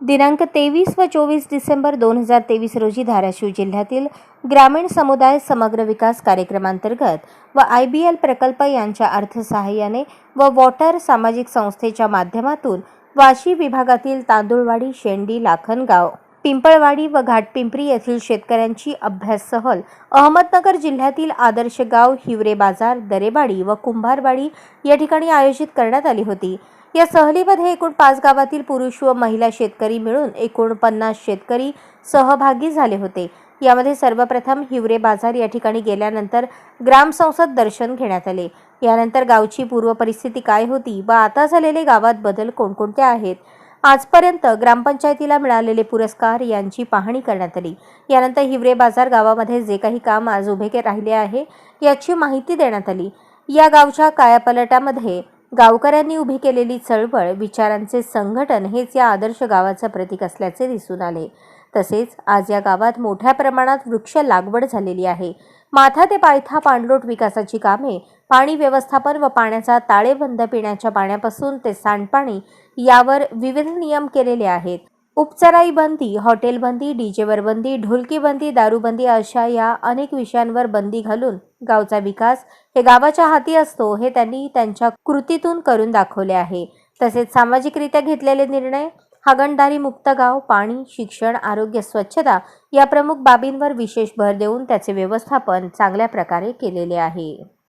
दिनांक तेवीस व चोवीस डिसेंबर दोन हजार तेवीस रोजी धाराशिव जिल्ह्यातील ग्रामीण समुदाय समग्र विकास कार्यक्रमांतर्गत व आय बी एल प्रकल्प यांच्या अर्थसहाय्याने व वॉटर सामाजिक संस्थेच्या माध्यमातून वाशी विभागातील तांदुळवाडी शेंडी लाखनगाव पिंपळवाडी व घाटपिंपरी येथील शेतकऱ्यांची अभ्यास सहल अहमदनगर जिल्ह्यातील आदर्श गाव हिवरे बाजार दरेवाडी व कुंभारवाडी या ठिकाणी आयोजित करण्यात आली होती. या सहलीमध्ये एकूण पाच गावातील पुरुष व महिला शेतकरी मिळून एकूण पन्नास शेतकरी सहभागी झाले होते. यामध्ये सर्वप्रथम हिवरे बाजार या ठिकाणी गेल्यानंतर ग्रामसंसद दर्शन घेण्यात आले. यानंतर गावची पूर्व परिस्थिती काय होती व आता झालेले गावात बदल कोणकोणते आहेत? आजपर्यंत ग्रामपंचायतीला मिळालेले पुरस्कार यांची पाहणी करण्यात आली. यानंतर हिवरे बाजार गावामध्ये जे काही काम आज उभे के राहिले आहे याची माहिती देण्यात आली. या गावच्या कायापलटामध्ये गावकऱ्यांनी उभी केलेली चळवळ विचारांचे संघटन हेच या आदर्श गावाचं प्रतीक असल्याचे दिसून आले. तसेच आज या गावात मोठ्या प्रमाणात वृक्ष लागवड झालेली आहे. माथा ते पायथा पाणलोट विकासाची कामे पाणी व्यवस्थापन व पाण्याचा ताळेबंद पिण्याच्या पाण्यापासून ते सांडपाणी यावर विविध नियम केलेले आहेत. उपचराई बंदी हॉटेल बंदी डीजेवर बंदी ढोलकी बंदी दारूबंदी अशा या अनेक विषयांवर बंदी घालून गावचा विकास हे गावाच्या हाती असतो हे त्यांनी त्यांच्या कृतीतून करून दाखवले आहे. तसेच सामाजिकरित्या घेतलेले निर्णय हागणदारी मुक्त गाव पाणी शिक्षण आरोग्य स्वच्छता या प्रमुख बाबींवर विशेष भर देऊन त्याचे व्यवस्थापन चांगल्या प्रकारे केलेले आहे.